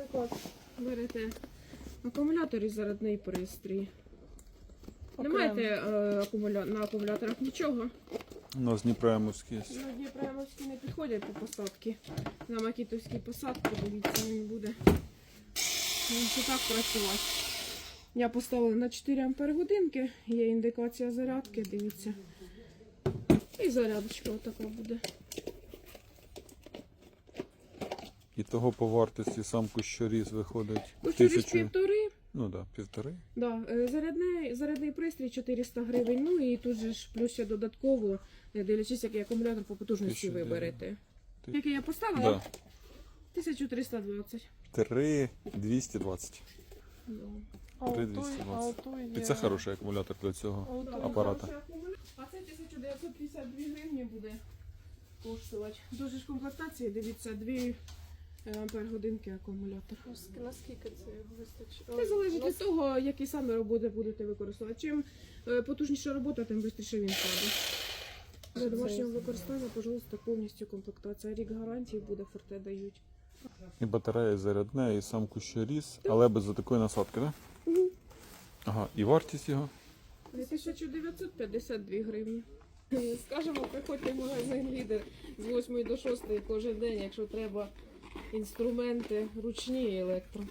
наприклад, берете акумулятор і зарядний пристрій. Не маєте е, акумуля... на акумуляторах нічого. У нас Дніпремовський є. На Дніпремовські не підходять по посадці. На Макітовській посадці, дивіться, він буде. Він ще так працювати. Я поставила на 4 ампер годинки, є індикація зарядки, дивіться. І зарядочка отака буде. І того по вартості сам кущоріз виходить Кучуріс тисячу. півтори. Ну так, да, півтори. Да, е, зарядний, зарядний пристрій 400 гривень. Ну і тут же ж плюс ще додатково, дивлячись, який акумулятор по потужності ви 1900. берете. Ти- Який я поставила? Да. 1320. 3 220. Да. А 3220. І це хороший акумулятор для цього. А отой- Апарата. А це 1952 гривні буде коштувати. Дуже ж комплектації, дивіться, 2 ампер годинки акумулятор. Наскільки це вистачить? Це залежить від того, який саме роботи будете використовувати. Чим е, потужніша робота, тим швидше він падає. Для домашнього використання, пожалуйста, повністю комплектація. Рік гарантії буде форте дають. І батарея зарядне, і сам кущоріз, але без такої насадки, так? Мгм. Ага, і вартість його? 1952 гривні. Скажемо, приходьте в магазин лідер з 8 до 6 кожен день, якщо треба інструменти ручні і електро.